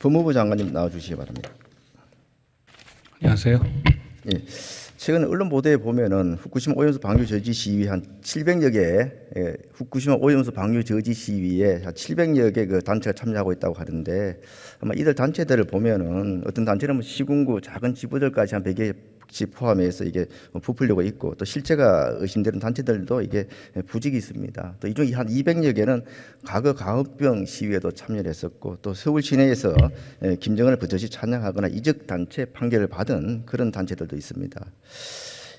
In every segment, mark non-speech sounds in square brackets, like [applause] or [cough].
법무부 장관님 나와주시기 바랍니다. 안녕하세요. 예. 최근 언론 보도에 보면은 후쿠시마 오염수 방류 저지 시위 한 700여 개, 예, 후쿠시마 오염수 방류 저지 시위에 한 700여 개 그 단체가 참여하고 있다고 하던데 아마 이들 단체들을 보면은 어떤 단체는 뭐 시군구 작은 지부들까지 한 100개 씩 포함해서 이게 뭐 부풀려고 있고 또 실체가 의심되는 단체들도 이게 부직이 있습니다. 또 이 중에 한 200여 개는 과거 강업병 시위에도 참여를 했었고 또 서울 시내에서 예, 김정은을 버젓이 찬양하거나 이적 단체 판결을 받은 그런 단체들도 있습니다.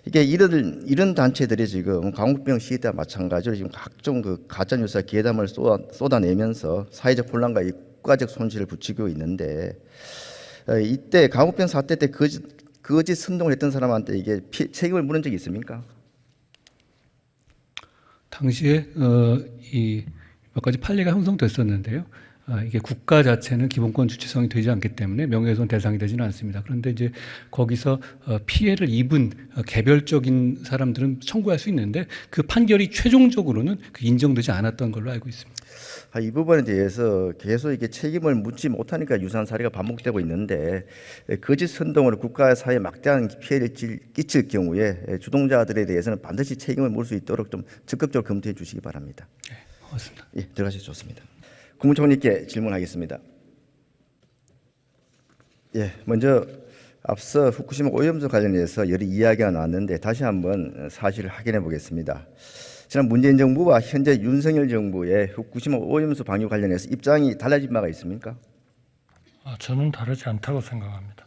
이게 이런 이런 단체들이 지금 강국병 시위 때와 마찬가지로 지금 각종 그 가짜 뉴스와 괴담을 쏟아, 쏟아내면서 사회적 혼란과 이 국가적 손실을 부추기고 있는데 어, 이때 강국병 사태 때 거짓 거짓 선동을 했던 사람한테 이게 피, 책임을 물은 적이 있습니까? 당시에 어, 이몇 가지 판례가 형성됐었는데요. 아, 이게 국가 자체는 기본권 주체성이 되지 않기 때문에 명예훼손 대상이 되지는 않습니다. 그런데 이제 거기서 어, 피해를 입은 어, 개별적인 사람들은 청구할 수 있는데 그 판결이 최종적으로는 그 인정되지 않았던 걸로 알고 있습니다. 아, 이 부분에 대해서 계속 이게 책임을 묻지 못하니까 유사한 사례가 반복되고 있는데 에, 거짓 선동으로 국가 사회에 막대한 피해를 질- 끼칠 경우에 에, 주동자들에 대해서는 반드시 책임을 물수 있도록 좀 적극적으로 검토해 주시기 바랍니다. 네, 고맙습니다. 예, 들어가셔도 좋습니다. 국무총리께 질문하겠습니다. 예, 먼저 앞서 후쿠시마 오염수 관련해서 여러 이야기가 나왔는데 다시 한번 사실을 확인해 보겠습니다. 지난 문재인 정부와 현재 윤석열 정부의 후쿠시마 오염수 방류 관련해서 입장이 달라진 바가 있습니까? 아, 저는 다르지 않다고 생각합니다.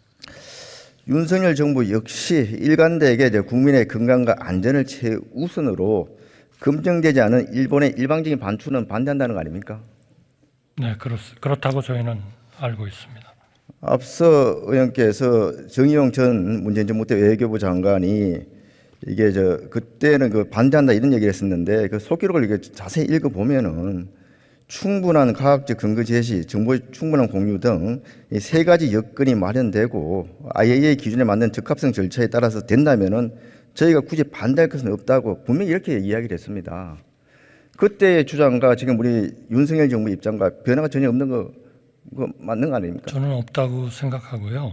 윤석열 정부 역시 일관되게 국민의 건강과 안전을 최우선으로 검증되지 않은 일본의 일방적인 반출은 반대한다는 거 아닙니까? 네, 그렇, 그렇다고 저희는 알고 있습니다. 앞서 의원께서 정의용 전 문재인 정부 때 외교부 장관이 이게 저 그때는 그 반대한다 이런 얘기를 했었는데 그 속기록을 이게 자세히 읽어 보면은 충분한 과학적 근거 제시, 정보의 충분한 공유 등 이 세 가지 여건이 마련되고 IAEA 기준에 맞는 적합성 절차에 따라서 된다면은 저희가 굳이 반대할 것은 없다고 분명히 이렇게 이야기를 했습니다. 그때의 주장과 지금 우리 윤석열 정부 입장과 변화가 전혀 없는 거 그거 맞는 거 아닙니까? 저는 없다고 생각하고요.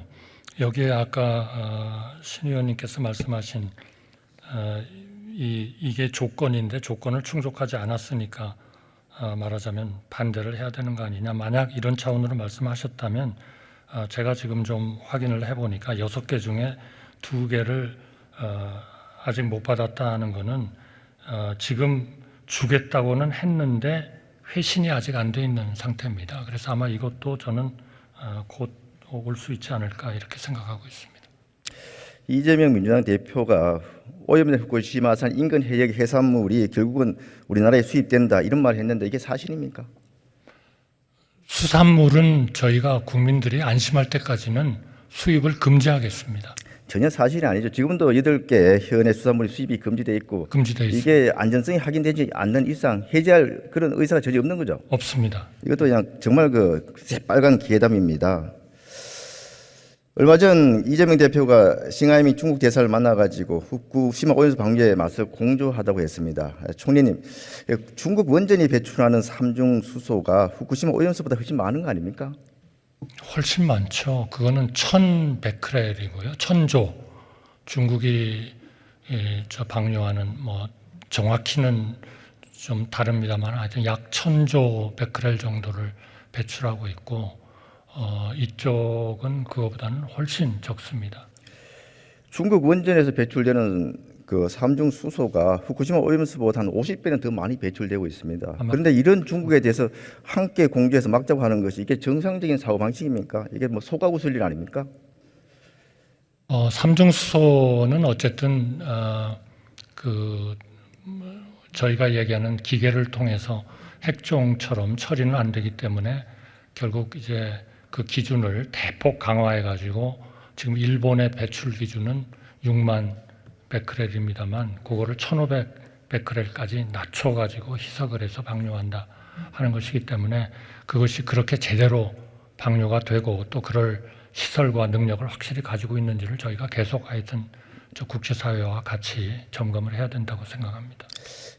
여기에 아까 어, 신 의원님께서 말씀하신 어, 이, 이게 조건인데 조건을 충족하지 않았으니까 어, 말하자면 반대를 해야 되는 거 아니냐. 만약 이런 차원으로 말씀하셨다면 어, 제가 지금 좀 확인을 해보니까 여섯 개 중에 두 개를 어, 아직 못 받았다 하는 거는 어, 지금 주겠다고는 했는데 회신이 아직 안 돼 있는 상태입니다. 그래서 아마 이것도 저는 어, 곧올 수 있지 않을까 이렇게 생각하고 있습니다. 이재명 민주당 대표가 오염된 후쿠시마산 인근 해역 해산물이 결국은 우리나라에 수입된다 이런 말을 했는데 이게 사실입니까? 수산물은 저희가 국민들이 안심할 때까지는 수입을 금지하겠습니다. 전혀 사실이 아니죠. 지금도 여덟 개 현의 수산물이 수입이 금지돼 있고 금지돼 있습니다. 이게 안전성이 확인되지 않는 이상 해제할 그런 의사가 전혀 없는 거죠. 없습니다. 이것도 그냥 정말 그 새빨간 기회담입니다. 얼마 전 이재명 대표가 싱하이밍 중국 대사를 만나가지고 후쿠시마 오염수 방류에 맞서 공조하다고 했습니다. 총리님, 중국 원전이 배출하는 삼중 수소가 후쿠시마 오염수보다 훨씬 많은 거 아닙니까? 훨씬 많죠. 그거는 천 베크렐이고요. 천조. 중국이 이, 저 방류하는 뭐 정확히는 좀 다릅니다만 하여튼 약 천조 베크렐 정도를 배출하고 있고 어, 이쪽은 그거보다는 훨씬 적습니다. 중국 원전에서 배출되는 그 삼중 수소가 후쿠시마 오염수보다 한 50배는 더 많이 배출되고 있습니다. 그런데 이런 중국에 대해서 함께 공조해서 막자고 하는 것이 이게 정상적인 사고 방식입니까? 이게 뭐 소가구 쓸일 아닙니까? 어, 삼중 수소는 어쨌든 어, 그 음, 저희가 얘기하는 기계를 통해서 핵종처럼 처리는 안 되기 때문에 결국 이제 그 기준을 대폭 강화해 가지고 지금 일본의 배출 기준은 6만 베크렐입니다만 그거를 1,500 베크렐까지 낮춰 가지고 희석을 해서 방류한다 하는 것이기 때문에 그것이 그렇게 제대로 방류가 되고 또 그럴 시설과 능력을 확실히 가지고 있는지를 저희가 계속 하여튼 저 국제사회와 같이 점검을 해야 된다고 생각합니다.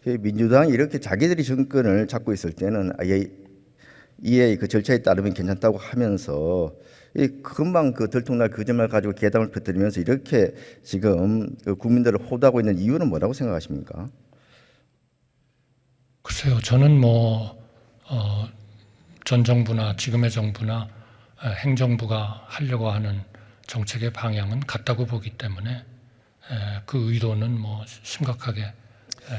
이 민주당이 이렇게 자기들이 정권을 잡고 있을 때는 아예 이에 그 절차에 따르면 괜찮다고 하면서 이 금방 그 들통날 거짓말 가지고 괴담을 퍼뜨리면서 이렇게 지금 그 국민들을 호도하고 있는 이유는 뭐라고 생각하십니까? 글쎄요, 저는 뭐, 어, 전 정부나 지금의 정부나 어, 행정부가 하려고 하는 정책의 방향은 같다고 보기 때문에 에, 그 의도는 뭐 심각하게 에,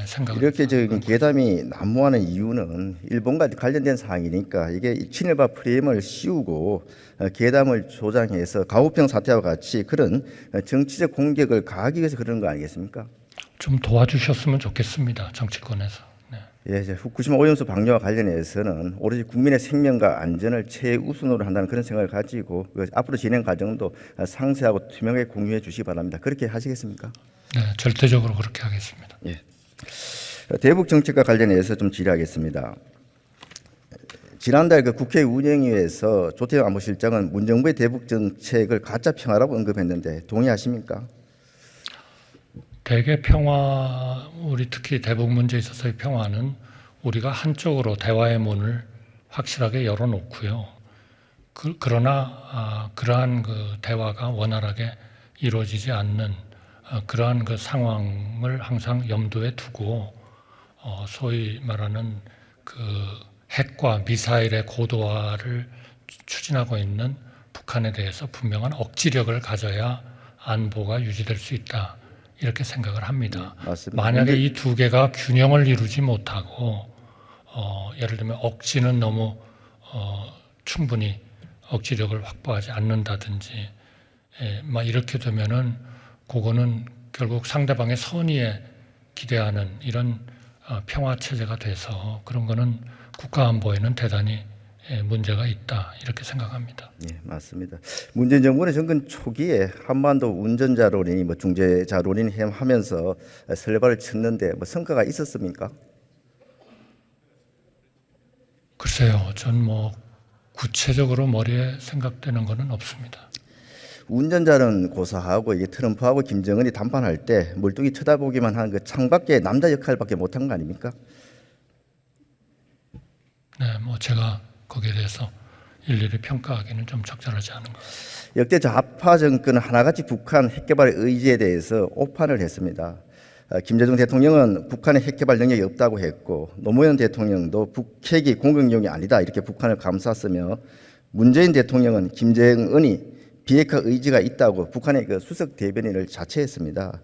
생각을 이렇게 지금 괴담이 난무하는 이유는 일본과 관련된 사항이니까 이게 친일파 프레임을 씌우고 어, 괴담을 조장해서 가우평 사태와 같이 그런 어, 정치적 공격을 가하기 위해서 그러는 거 아니겠습니까? 좀 도와주셨으면 좋겠습니다. 정치권에서. 네. 예, 이제 후쿠시마 오염수 방류와 관련해서는 오로지 국민의 생명과 안전을 최우선으로 한다는 그런 생각을 가지고 그 앞으로 진행 과정도 상세하고 투명하게 공유해 주시기 바랍니다. 그렇게 하시겠습니까? 네, 절대적으로 그렇게 하겠습니다. 예. 대북 정책과 관련해서 좀 질의하겠습니다. 지난달 그 국회 운영위에서 조태영 안보실장은 문정부의 대북 정책을 가짜 평화라고 언급했는데 동의하십니까? 대개 평화, 우리 특히 대북 문제에 있어서의 평화는 우리가 한쪽으로 대화의 문을 확실하게 열어놓고요. 그, 그러나 아, 그러한 그 대화가 원활하게 이루어지지 않는 아, 그러한 그 상황을 항상 염두에 두고 어, 소위 말하는 그 핵과 미사일의 고도화를 추진하고 있는 북한에 대해서 분명한 억지력을 가져야 안보가 유지될 수 있다. 이렇게 생각을 합니다. 맞습니다. 만약에 이 두 개가 균형을 이루지 못하고 어, 예를 들면 억지는 너무 어, 충분히 억지력을 확보하지 않는다든지 예, 막 이렇게 되면은 그거는 결국 상대방의 선의에 기대하는 이런 어, 평화 체제가 돼서 그런 거는 국가 안보에는 대단히 예, 문제가 있다 이렇게 생각합니다. 예, 맞습니다. 문재인 정부는 정권 초기에 한반도 운전자론이 뭐 중재자론이 하면서 설발을 쳤는데 뭐 성과가 있었습니까? 글쎄요, 전 뭐 구체적으로 머리에 생각되는 거는 없습니다. 운전자는 고사하고 이게 트럼프하고 김정은이 담판할 때 멀뚱히 쳐다보기만 한그 창밖에 남자 역할밖에 못한 거 아닙니까? 네, 뭐 제가 거기에 대해서 일일이 평가하기는 좀 적절하지 않은 것 같습니다. 역대 좌파 정권은 하나같이 북한 핵개발 의지에 대해서 오판을 했습니다. 어, 김대중 대통령은 북한의 핵개발 능력이 없다고 했고 노무현 대통령도 북핵이 공격용이 아니다 이렇게 북한을 감쌌으며 문재인 대통령은 김정은이 비핵화 의지가 있다고 북한의 그 수석 대변인을 자체했습니다.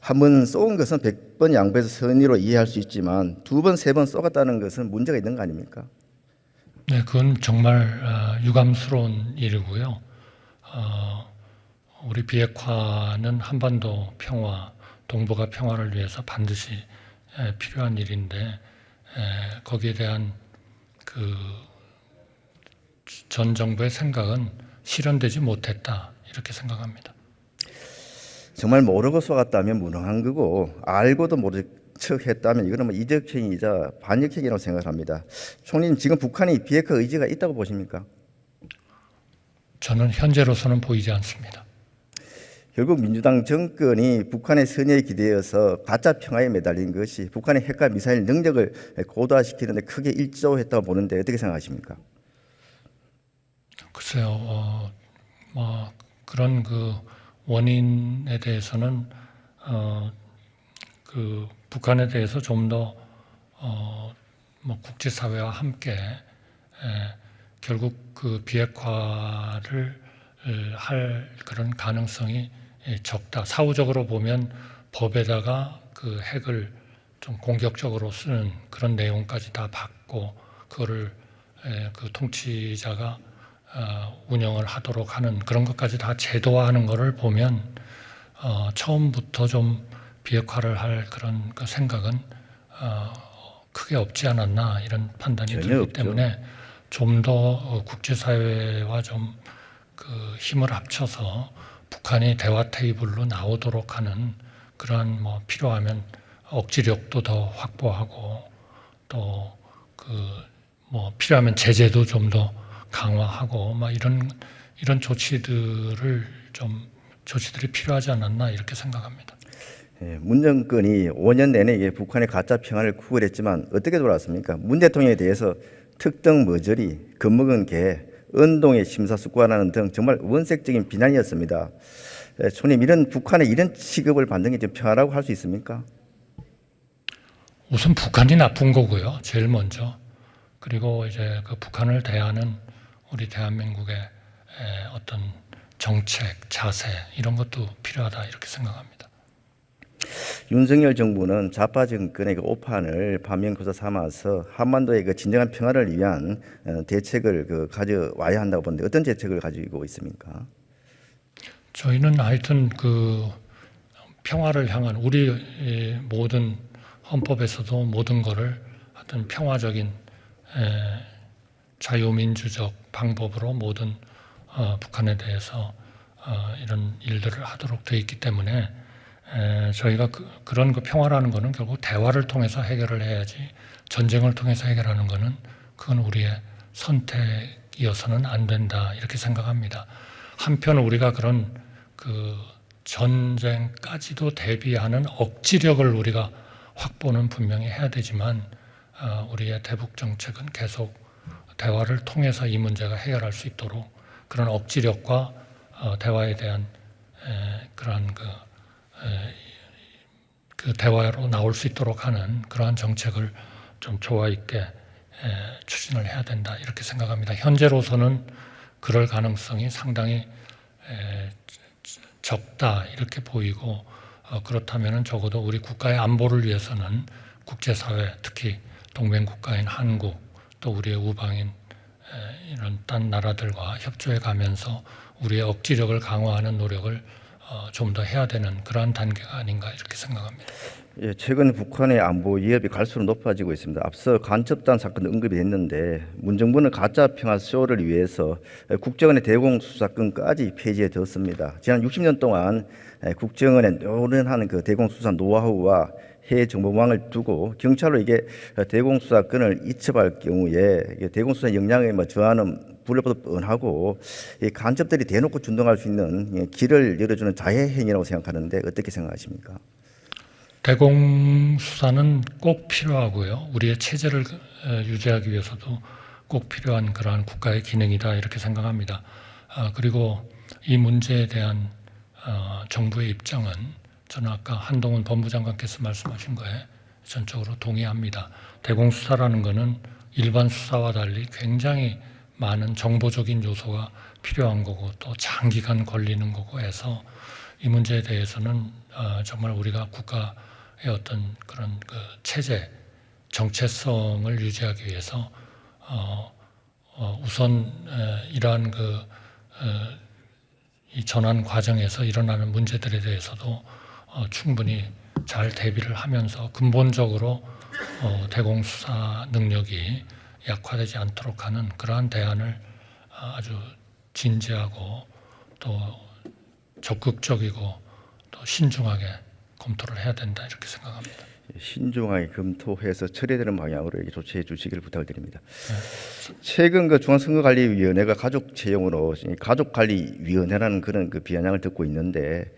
한 번 쏘은 것은 백번 양보해서 선의로 이해할 수 있지만 두 번, 세 번 쏘았다는 것은 문제가 있는 거 아닙니까? 네, 그건 정말 어, 유감스러운 일이고요. 어, 우리 비핵화는 한반도 평화, 동북아 평화를 위해서 반드시 에, 필요한 일인데 에, 거기에 대한 그 전 정부의 생각은 실현되지 못했다 이렇게 생각합니다. 정말 모르고 쏘았다면 무능한 거고 알고도 모른 척 했다면 이거는 뭐 이적행위이자 반역행위라고 생각합니다. 총리님 지금 북한이 비핵화 의지가 있다고 보십니까? 저는 현재로서는 보이지 않습니다. 결국 민주당 정권이 북한의 선의에 기대어서 가짜 평화에 매달린 것이 북한의 핵과 미사일 능력을 고도화시키는 데 크게 일조했다고 보는데 어떻게 생각하십니까? 글쎄요, 어, 뭐 그런 그 원인에 대해서는 어, 그 북한에 대해서 좀더 어, 뭐 국제사회와 함께 에, 결국 그 비핵화를 을할 그런 가능성이 예, 적다. 사후적으로 보면 법에다가 그 핵을 좀 공격적으로 쓰는 그런 내용까지 다 받고 그거를 에, 그 통치자가 어, 운영을 하도록 하는 그런 것까지 다 제도화하는 것을 보면 어, 처음부터 좀 비핵화를 할 그런 그 생각은 어, 크게 없지 않았나 이런 판단이 들기 없죠. 때문에 좀 더 국제사회와 좀 그 힘을 합쳐서 북한이 대화 테이블로 나오도록 하는 그러한 뭐 필요하면 억지력도 더 확보하고 또 그 뭐 필요하면 제재도 좀더 강화하고 막 이런 이런 조치들을 좀 조치들이 필요하지 않았나 이렇게 생각합니다. 예, 문 정권이 5년 내내 이게 북한의 가짜 평화를 구걸했지만 어떻게 돌아왔습니까? 문 대통령에 대해서 특등 머저리, 겁먹은 개, 은동의 심사숙고하는 등 정말 원색적인 비난이었습니다. 에, 총님 이런 북한의 이런 취급을 받는 게 좀 평화라고 할 수 있습니까? 우선 북한이 나쁜 거고요. 제일 먼저. 그리고 이제 그 북한을 대하는 우리 대한민국의 에, 어떤 정책, 자세 이런 것도 필요하다 이렇게 생각합니다. 윤석열 정부는 좌파 정권의 그 오판을 반면교사 삼아서 한반도의 그 진정한 평화를 위한 어, 대책을 그 가져와야 한다고 보는데 어떤 대책을 가지고 있습니까? 저희는 하여튼 그 평화를 향한 우리 이 모든 헌법에서도 모든 거를 하여튼 평화적인 에, 자유민주적 방법으로 모든 어, 북한에 대해서 어, 이런 일들을 하도록 되어 있기 때문에 에, 저희가 그, 그런 그 평화라는 거는 결국 대화를 통해서 해결을 해야지 전쟁을 통해서 해결하는 거는 그건 우리의 선택이어서는 안 된다 이렇게 생각합니다. 한편 우리가 그런 그 전쟁까지도 대비하는 억지력을 우리가 확보는 분명히 해야 되지만 어, 우리의 대북 정책은 계속 대화를 통해서 이 문제가 해결할 수 있도록 그런 억지력과 어, 대화에 대한 에, 그러한 그, 에, 그 대화로 나올 수 있도록 하는 그러한 정책을 좀 조화 있게 에, 추진을 해야 된다 이렇게 생각합니다. 현재로서는 그럴 가능성이 상당히 에, 적다 이렇게 보이고 어, 그렇다면은 적어도 우리 국가의 안보를 위해서는 국제사회 특히 동맹 국가인 한국 또 우리의 우방인 에, 이런 딴 나라들과 협조해 가면서 우리의 억지력을 강화하는 노력을 어, 좀더 해야 되는 그러한 단계가 아닌가 이렇게 생각합니다. 예, 최근 북한의 안보 위협이 갈수록 높아지고 있습니다. 앞서 간첩단 사건도 언급이 됐는데 문정부는 가짜 평화 쇼를 위해서 국정원의 대공 수사권까지 폐지해 뒀습니다. 지난 60년 동안 국정원의 노련한 그 대공 수사 노하우와 해외 정보망을 두고 경찰로 이게 대공 수사권을 이첩할 경우에 이게 대공 수사 역량에 뭐 저하는 불법도 뻔하고 이 간첩들이 대놓고 준동할 수 있는 예, 길을 열어주는 자해 행위라고 생각하는데 어떻게 생각하십니까? 대공 수사는 꼭 필요하고요. 우리의 체제를 에, 유지하기 위해서도 꼭 필요한 그러한 국가의 기능이다 이렇게 생각합니다. 아, 그리고 이 문제에 대한 어, 정부의 입장은 저는 아까 한동훈 법무장관께서 말씀하신 거에 전적으로 동의합니다. 대공 수사라는 것은 일반 수사와 달리 굉장히 많은 정보적인 요소가 필요한 거고 또 장기간 걸리는 거고 해서 이 문제에 대해서는 어, 정말 우리가 국가의 어떤 그런 그 체제 정체성을 유지하기 위해서 어, 어, 우선 에, 이러한 그 어, 이 전환 과정에서 일어나는 문제들에 대해서도 어, 충분히 잘 대비를 하면서 근본적으로 어, 대공 수사 능력이 약화되지 않도록 하는 그러한 대안을 어, 아주 진지하고 또 적극적이고 또 신중하게 검토를 해야 된다 이렇게 생각합니다. 신중하게 검토해서 처리되는 방향으로 조치해 주시기를 부탁드립니다. 최근 그 중앙선거관리위원회가 가족 채용으로 가족관리위원회라는 그런 그 비아냥을 듣고 있는데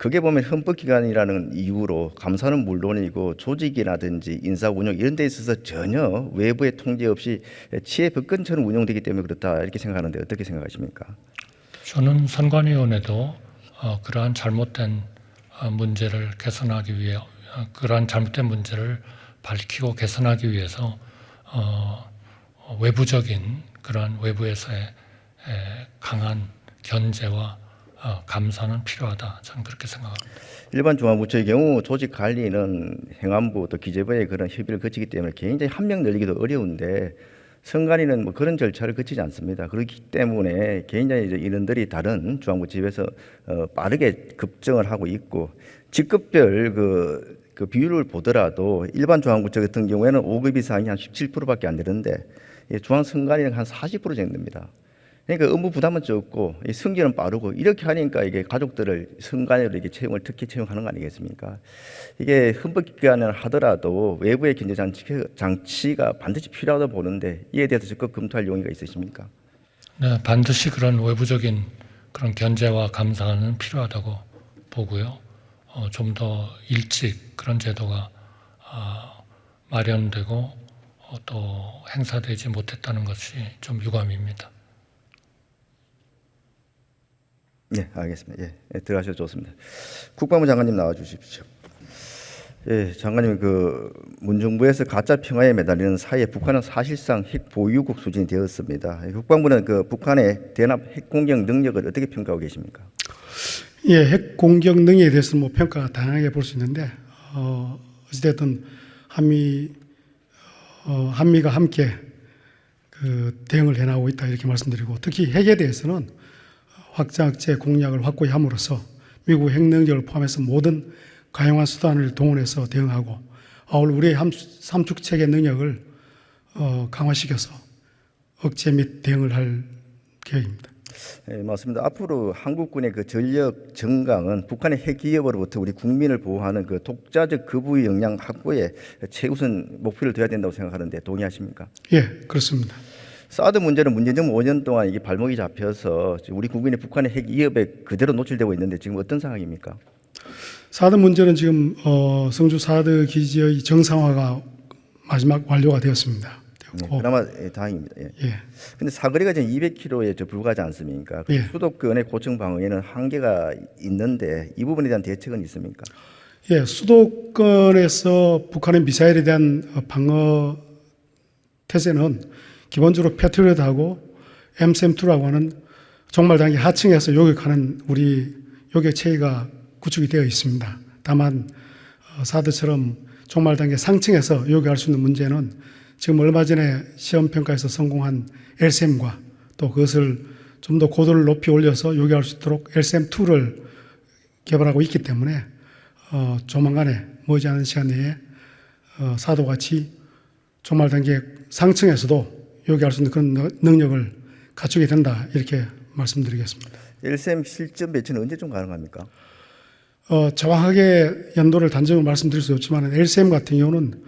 그게 보면 헌법기관이라는 이유로 감사는 물론이고 조직이라든지 인사 운영 이런 데 있어서 전혀 외부의 통제 없이 치해 법권처럼 운영되기 때문에 그렇다 이렇게 생각하는데 어떻게 생각하십니까? 저는 선관위원회도 어, 그러한 잘못된 어, 문제를 개선하기 위해 어, 그러한 잘못된 문제를 밝히고 개선하기 위해서 외부적인 그러한 외부에서의 에, 강한 견제와 어, 감사는 필요하다. 저는 그렇게 생각합니다. 일반 중앙부처의 경우 조직 관리는 행안부 또 기재부의 그런 협의를 거치기 때문에 굉장히 한명 늘리기도 어려운데 선관위는 뭐 그런 절차를 거치지 않습니다. 그렇기 때문에 굉장히 이제 인원들이 다른 중앙부처에서 어, 빠르게 급정을 하고 있고 직급별 그, 그 비율을 보더라도 일반 중앙부처 같은 경우에는 5급 이상이 한 17%밖에 안 되는데 이 중앙선관위는 한 40% 정도 됩니다. 그러니까 업무 부담은 적고 이 승진은 빠르고 이렇게 하니까 이게 가족들을 선관위로 이렇게 채용을 특히 채용하는 거 아니겠습니까? 이게 헌법기관을 하더라도 외부의 견제 장치, 장치 가 반드시 필요하다고 보는데 이에 대해서 적극 검토할 용의가 있으십니까? 네, 반드시 그런 외부적인 그런 견제와 감사는 필요하다고 보고요. 어, 좀 더 일찍 그런 제도가 아, 마련되고 어, 또 행사되지 못했다는 것이 좀 유감입니다. 네, 알겠습니다. 예, 예, 들어가셔도 좋습니다. 국방부 장관님 나와 주십시오. 예, 장관님 그 문정부에서 가짜 평화에 매달리는 사이에 북한은 사실상 핵 보유국 수준이 되었습니다. 국방부는 그 북한의 대납 핵 공격 능력을 어떻게 평가하고 계십니까? 예, 핵 공격 능력에 대해서 뭐 평가가 다양하게 볼 수 있는데 어, 어찌됐든 한미 어, 한미가 함께 그 대응을 해나가고 있다 이렇게 말씀드리고 특히 핵에 대해서는 확장학제 공약을 확고히 함으로써 미국 핵 능력을 포함해서 모든 가용한 수단을 동원해서 대응하고 아울 우리의 함- 삼축 체계 능력을 어, 강화시켜서 억제 및 대응을 할 계획입니다. 예, 맞습니다. 앞으로 한국군의 그 전력 정강은 북한의 핵 기업으로부터 우리 국민을 보호하는 그 독자적 거부의 역량 확보에 최우선 목표를 둬야 된다고 생각하는데 동의하십니까? 예, 그렇습니다. 사드 문제는 문제점 5년 동안 이게 발목이 잡혀서 우리 국민이 북한의 핵 위협에 그대로 노출되고 있는데 지금 어떤 상황입니까? 사드 문제는 지금 어, 성주 사드 기지의 정상화가 마지막 완료가 되었습니다. 네, 되었고, 그나마 예, 다행입니다. 예. 예, 근데 사거리가 지금 200km에 저 불과하지 않습니까? 그 예. 수도권의 고층 방어에는 한계가 있는데 이 부분에 대한 대책은 있습니까? 예, 수도권에서 북한의 미사일에 대한 어, 방어 태세는 기본적으로 패트리엇하고 MSM2라고 하는 정말 단계 하층에서 요격하는 우리 요격 체계가 구축이 되어 있습니다. 다만 어, 사드처럼 종말 단계 상층에서 요격할 수 있는 문제는 지금 얼마 전에 시험 평가에서 성공한 LSM과 또 그것을 좀 더 고도를 높이 올려서 요격할 수 있도록 LSM2를 개발하고 있기 때문에 어, 조만간에 머지않은 시간 내에 어, 사도같이 종말 단계 상층에서도 요기할 수 있는 그런 능- 능력을 갖추게 된다 이렇게 말씀드리겠습니다. LSM 실전 배치는 언제쯤 가능합니까? 어, 정확하게 연도를 단정으로 말씀드릴 수 없지만 LCM 같은 경우는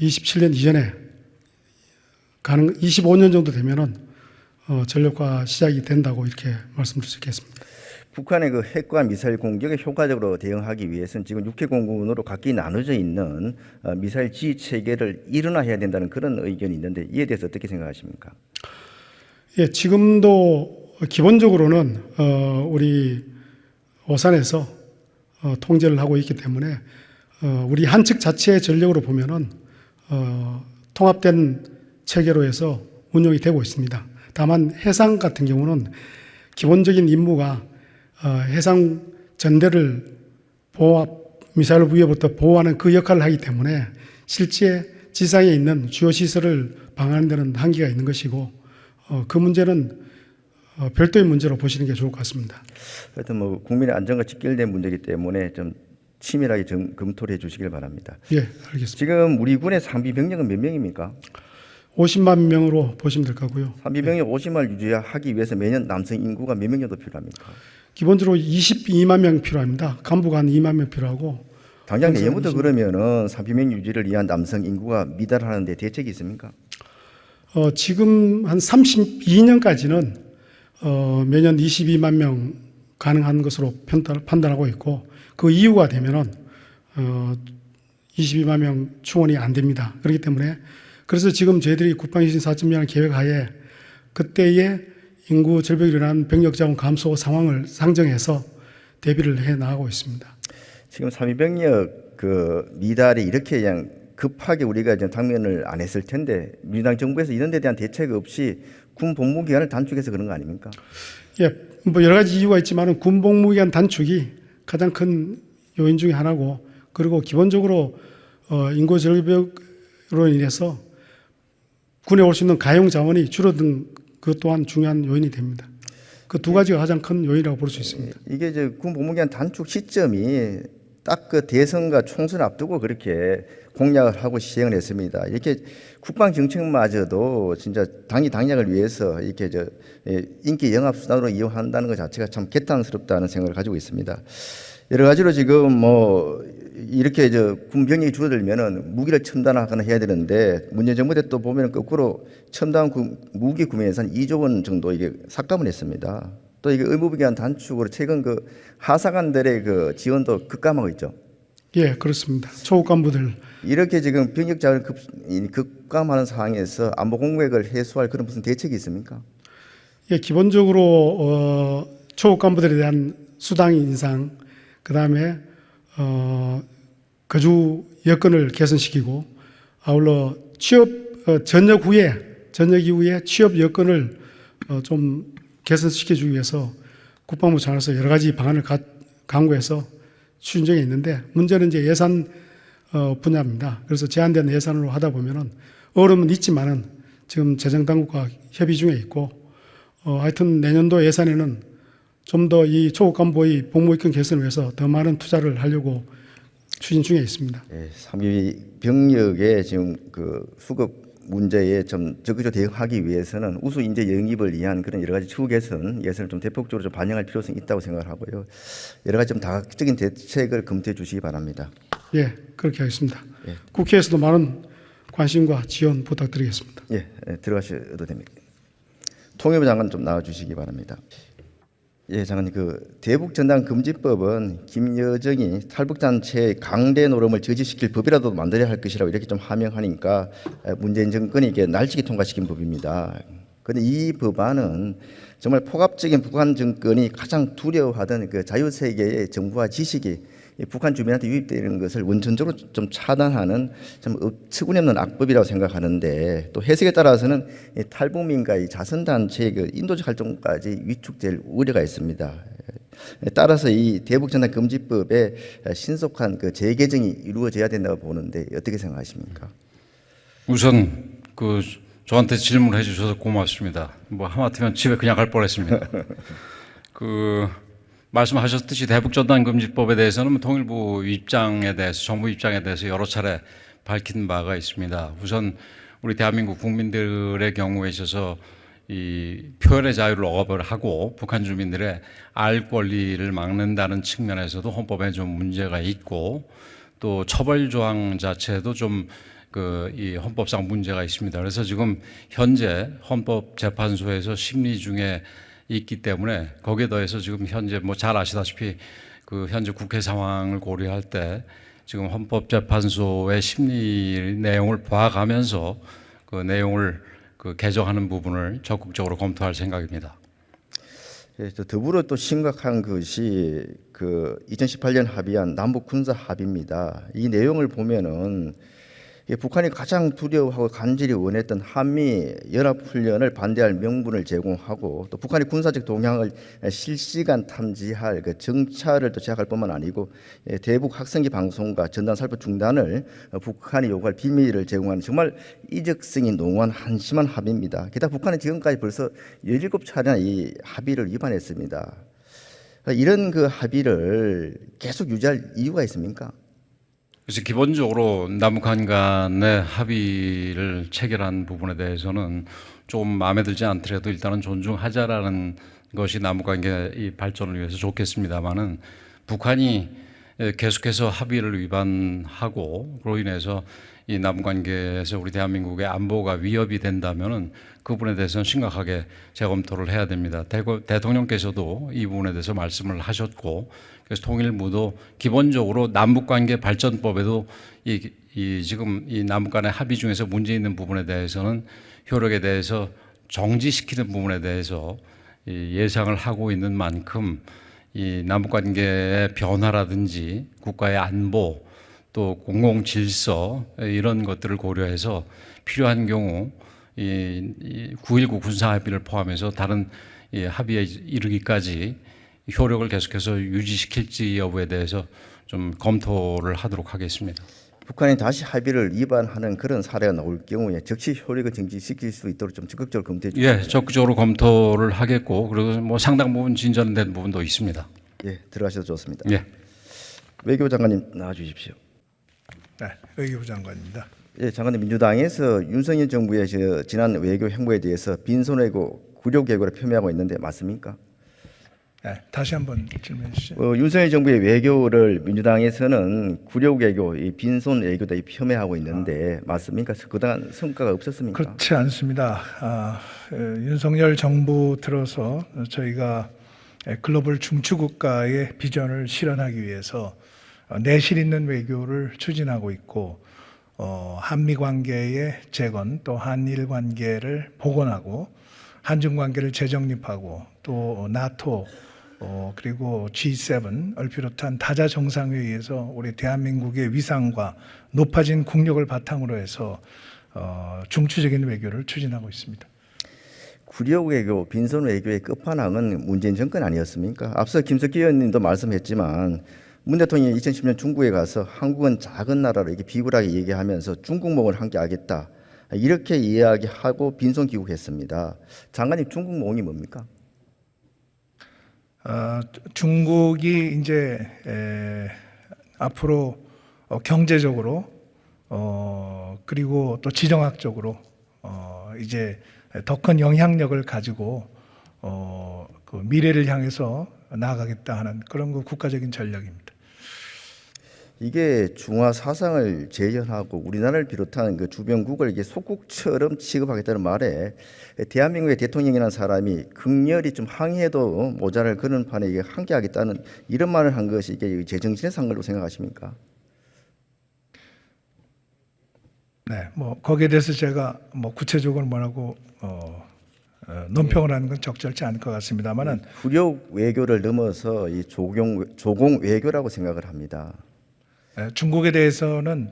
27년 이전에 가능 25년 정도 되면은 어, 전력화 시작이 된다고 이렇게 말씀드릴 수 있겠습니다. 북한의 그 핵과 미사일 공격에 효과적으로 대응하기 위해서는 지금 육해 공군으로 각기 나눠져 있는 어, 미사일 지휘 체계를 일원화해야 된다는 그런 의견이 있는데 이에 대해서 어떻게 생각하십니까? 예, 지금도 기본적으로는 어, 우리 오산에서 어, 통제를 하고 있기 때문에 어, 우리 한측 자체의 전력으로 보면은 어, 통합된 체계로 해서 운영이 되고 있습니다. 다만 해상 같은 경우는 기본적인 임무가 어, 해상 전대를 보호 미사일 위협부터 보호하는 그 역할을 하기 때문에 실제 지상에 있는 주요 시설을 방어하는 데는 한계가 있는 것이고 어, 그 문제는 어, 별도의 문제로 보시는 게 좋을 것 같습니다. 하여튼 뭐 국민의 안전과 직결된 문제이기 때문에 좀 치밀하게 좀 검토를 해 주시길 바랍니다. 예, 알겠습니다. 지금 우리 군의 상비 병력은 몇 명입니까? 50만 명으로 보시면 될 거고요. 상비 병력 50만 유지하기 위해서 매년 남성 인구가 몇 명 정도 필요합니까? 기본적으로 22만 명 필요합니다. 간부가 한 2만 명 필요하고 당장 내년부터 그러면은 병력 유지를 위한 남성 인구가 미달하는데 대책이 있습니까? 어, 지금 한 32년까지는 어, 매년 22만 명 가능한 것으로 판단, 판단하고 있고 그 이후가 되면은 어, 22만 명 충원이 안 됩니다. 그렇기 때문에 그래서 지금 저희들이 국방유신 4.0 계획 하에 그때의 인구 절벽이 일어난 병력 자원 감소 상황을 상정해서 대비를 해 나가고 있습니다. 지금 상비 병력 그 미달이 이렇게 그냥 급하게 우리가 이제 당면을 안 했을 텐데 민주당 정부에서 이런 데 대한 대책 없이 군 복무 기간을 단축해서 그런 거 아닙니까? 예, 뭐 여러 가지 이유가 있지만은 군 복무 기간 단축이 가장 큰 요인 중에 하나고 그리고 기본적으로 어, 인구 절벽으로 인해서 군에 올 수 있는 가용 자원이 줄어든 그 또한 중요한 요인이 됩니다. 그 두 가지가 가장 큰 요인이라고 볼 수 있습니다. 이게 이제 군 복무 기간 단축 시점이 딱 그 대선과 총선 앞두고 그렇게 공약을 하고 시행을 했습니다. 이렇게 국방 정책마저도 진짜 당이 당략을 위해서 이렇게 저 예, 인기 영합 수단으로 이용한다는 것 자체가 참 개탄스럽다는 생각을 가지고 있습니다. 여러 가지로 지금 뭐 이렇게 저 군병력이 줄어들면은 무기를 첨단화하거나 해야 되는데 문재인 정부 때 또 보면 거꾸로 첨단 구- 무기 구매 예산 2조 원 정도 이게 삭감을 했습니다. 또 이게 기간 단축으로 최근 그 하사관들의 그 지원도 급감하고 있죠. 예, 그렇습니다. 초급 간부들 이렇게 지금 병력 자원 급, 이 급감하는 상황에서 안보 공백을 해소할 그런 무슨 대책이 있습니까? 예, 기본적으로 어, 초급 간부들에 대한 수당 인상, 그 다음에 어, 거주 여건을 개선시키고 아울러 취업 어, 전역 후에 전역 이후에 취업 여건을 어, 좀 개선시켜주기 위해서 국방부 차원에서 여러 가지 방안을 가, 강구해서 추진 중에 있는데 문제는 이제 예산 어, 분야입니다. 그래서 제한된 예산으로 하다 보면은 어려움은 있지만은 지금 재정 당국과 협의 중에 있고 어, 하여튼 내년도 예산에는 좀 더 이 초급 간부의 복무익권 개선을 위해서 더 많은 투자를 하려고 추진 중에 있습니다. 예, 상비 병력의 지금 그 수급 문제에 좀 적극적으로 대응하기 위해서는 우수 인재 영입을 위한 그런 여러 가지 추후 개선 예산을 좀 대폭적으로 좀 반영할 필요성이 있다고 생각을 하고요. 여러 가지 좀 다각적인 대책을 검토해 주시기 바랍니다. 예, 그렇게 하겠습니다. 국회에서도 많은 관심과 지원 부탁드리겠습니다. 예, 예, 들어가셔도 됩니다. 통일부 장관 좀 나와 주시기 바랍니다. 예, 장관님 그 대북 전단 금지법은 김여정이 탈북 단체의 강대 노름을 저지시킬 법이라도 만들어야 할 것이라고 이렇게 좀 하명하니까 에, 문재인 정권이 이게 날치기 통과시킨 법입니다. 그런데 이 법안은 정말 포괄적인 북한 정권이 가장 두려워하던 그 자유 세계의 정부와 지식이 이 북한 주민한테 유입되는 것을 원천적으로 좀 차단하는 좀 어처구니 없는 악법이라고 생각하는데 또 해석에 따라서는 이 탈북민과의 자선단체의 그 인도적 활동까지 위축될 우려가 있습니다. 따라서 이 대북전단 금지법의 신속한 그 재개정이 이루어져야 된다고 보는데 어떻게 생각하십니까? 우선 그 저한테 질문해 주셔서 고맙습니다. 뭐 하마터면 집에 그냥 갈 뻔했습니다. [laughs] 그 말씀하셨듯이 대북 전단 금지법에 대해서는 뭐 통일부 입장에 대해서 정부 입장에 대해서 여러 차례 밝힌 바가 있습니다. 우선 우리 대한민국 국민들의 경우에 있어서 이 표현의 자유를 억압을 하고 북한 주민들의 알 권리를 막는다는 측면에서도 헌법에 좀 문제가 있고 또 처벌 조항 자체도 좀 그 이 헌법상 문제가 있습니다. 그래서 지금 현재 헌법재판소에서 심리 중에 있기 때문에 거기에 더해서 지금 현재 뭐 잘 아시다시피 그 현재 국회 상황을 고려할 때 지금 헌법재판소의 심리 내용을 봐가면서 그 내용을 그 개정하는 부분을 적극적으로 검토할 생각입니다. 예, 또 더불어 또 심각한 것이 그 2018년 합의한 남북 군사 합의입니다. 이 내용을 보면은 이 북한이 가장 두려워하고 간절히 원했던 한미 연합 훈련을 반대할 명분을 제공하고 또 북한의 군사적 동향을 실시간 탐지할 그 정찰을 또 제약할 뿐만 아니고 예, 대북 학생기 방송과 전단 살포 중단을 어, 북한이 요구할 비밀을 제공하는 정말 이적성이 농후한 한심한 합의입니다. 게다가 북한은 지금까지 벌써 17차례나 이 합의를 위반했습니다. 이런 그 합의를 계속 유지할 이유가 있습니까? 그래서 기본적으로 남북한 간의 합의를 체결한 부분에 대해서는 좀 마음에 들지 않더라도 일단은 존중하자라는 것이 남북관계 이 발전을 위해서 좋겠습니다만은 북한이 계속해서 합의를 위반하고 그로 인해서 이 남북관계에서 우리 대한민국의 안보가 위협이 된다면은 그 부분에 대해서는 심각하게 재검토를 해야 됩니다. 대통령께서도 이 부분에 대해서 말씀을 하셨고 그래서 통일부도 기본적으로 남북관계 발전법에도 이, 이 지금 이 남북 간의 합의 중에서 문제 있는 부분에 대해서는 효력에 대해서 정지시키는 부분에 대해서 이 예상을 하고 있는 만큼 이 남북 관계의 변화라든지 국가의 안보 또 공공 질서 이런 것들을 고려해서 필요한 경우 이, 이9.19 군사 합의를 포함해서 다른 이 합의에 이르기까지 효력을 계속해서 유지시킬지 여부에 대해서 좀 검토를 하도록 하겠습니다. 북한이 다시 합의를 위반하는 그런 사례가 나올 경우에 즉시 효력을 정지시킬 수 있도록 좀 적극적으로 검토해 주시기 예, 적극적으로 검토를 하겠고 그리고 뭐 상당 부분 진전된 부분도 있습니다. 예, 들어가셔도 좋습니다. 예. 외교부 장관님 나와 주십시오. 네, 외교부 장관입니다. 예, 장관님 민주당에서 윤석열 정부의 저 지난 외교 행보에 대해서 빈손외고 굴욕외교를 표명하고 있는데 맞습니까? 네, 다시 한번 질문해 주시죠. 어, 윤석열 정부의 외교를 민주당에서는 굴욕외교, 이 빈손 외교다 이 폄훼하고 있는데 맞습니까? 그동안 성과가 없었습니까? 그렇지 않습니다. 아, 에, 윤석열 정부 들어서 저희가 에, 글로벌 중추국가의 비전을 실현하기 위해서 어, 내실 있는 외교를 추진하고 있고 어, 한미 관계의 재건 또 한일 관계를 복원하고 한중 관계를 재정립하고 또 나토 어, 그리고 G7을 비롯한 다자 정상회의에서 우리 대한민국의 위상과 높아진 국력을 바탕으로 해서 어, 중추적인 외교를 추진하고 있습니다. 구력 외교, 빈손 외교의 끝판왕은 문재인 정권 아니었습니까? 앞서 김석기 의원님도 말씀했지만 문 대통령이 2010년 중국에 가서 한국은 작은 나라로 이렇게 비굴하게 얘기하면서 중국몽을 함께 하겠다 이렇게 이야기하고 빈손 귀국했습니다. 장관님 중국몽이 뭡니까? 어, 중국이 이제 에, 앞으로 어, 경제적으로 어, 그리고 또 지정학적으로 어, 이제 더 큰 영향력을 가지고 어, 그 미래를 향해서 나아가겠다 하는 그런 그 국가적인 전략입니다. 이게 중화 사상을 재현하고 우리나라를 비롯한 그 주변국을 이게 속국처럼 취급하겠다는 말에 대한민국의 대통령이라는 사람이 극렬히 좀 항의해도 모자랄 그런 판에 이게 함께하겠다는 이런 말을 한 것이 이게 제정신의 산 걸로 생각하십니까? 네, 뭐 거기에 대해서 제가 뭐 구체적으로 뭐라고 어, 어, 논평을 하는 건 적절치 않을 것 같습니다만은 구력 외교를 넘어서 이 조공 조공 외교라고 생각을 합니다. 에, 중국에 대해서는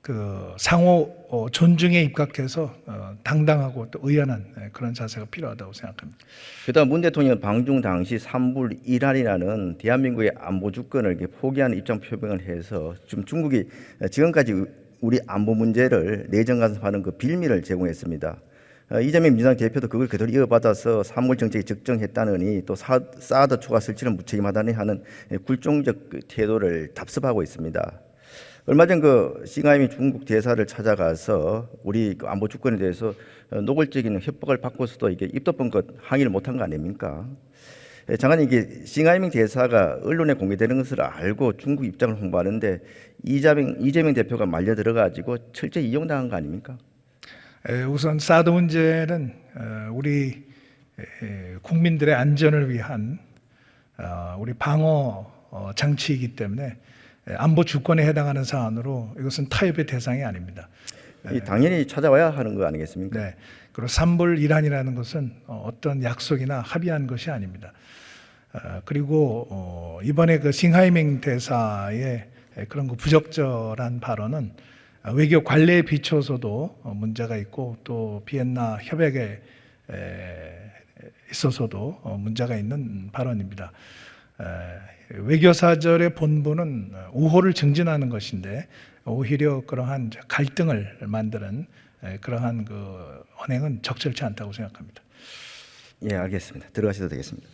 그 상호 어, 존중에 입각해서 어, 당당하고 또 의연한 에, 그런 자세가 필요하다고 생각합니다. 그다음 문 대통령 방중 당시 3불 1할이라는 대한민국의 안보 주권을 포기하는 입장 표명을 해서 지금 중국이 지금까지 우리 안보 문제를 내정 간섭하는 그 빌미를 제공했습니다. 어, 이재명 민주당 대표도 그걸 그대로 이어받아서 산물 정책이 적정했다느니 또 사, 사드 추가 설치는 무책임하다니 하는 굴종적 그 태도를 답습하고 있습니다. 얼마 전 그 싱하임이 중국 대사를 찾아가서 우리 그 안보 주권에 대해서 어, 노골적인 협박을 받고서도 이게 입덕번 것 항의를 못한 거 아닙니까? 예, 장관님 이게 싱하이밍 대사가 언론에 공개되는 것을 알고 중국 입장을 홍보하는데 이재명 이재명 대표가 말려 들어가지고 철저히 이용당한 거 아닙니까? 에, 우선 사드 문제는 어, 우리 에, 국민들의 안전을 위한 어, 우리 방어 어, 장치이기 때문에 에, 안보 주권에 해당하는 사안으로 이것은 타협의 대상이 아닙니다. 이 당연히 찾아와야 하는 거 아니겠습니까? 네. 그리고 삼불 일환이라는 것은 어, 어떤 약속이나 합의한 것이 아닙니다. 어, 그리고 어, 이번에 그 싱하이밍 대사의 그런 그 부적절한 발언은 외교 관례에 비춰서도 어, 문제가 있고 또 비엔나 협약에 에, 있어서도 어, 문제가 있는 발언입니다. 에, 외교사절의 본분은 우호를 증진하는 것인데 오히려 그러한 갈등을 만드는 에, 그러한 그 언행은 적절치 않다고 생각합니다. 예, 알겠습니다. 들어가셔도 되겠습니다.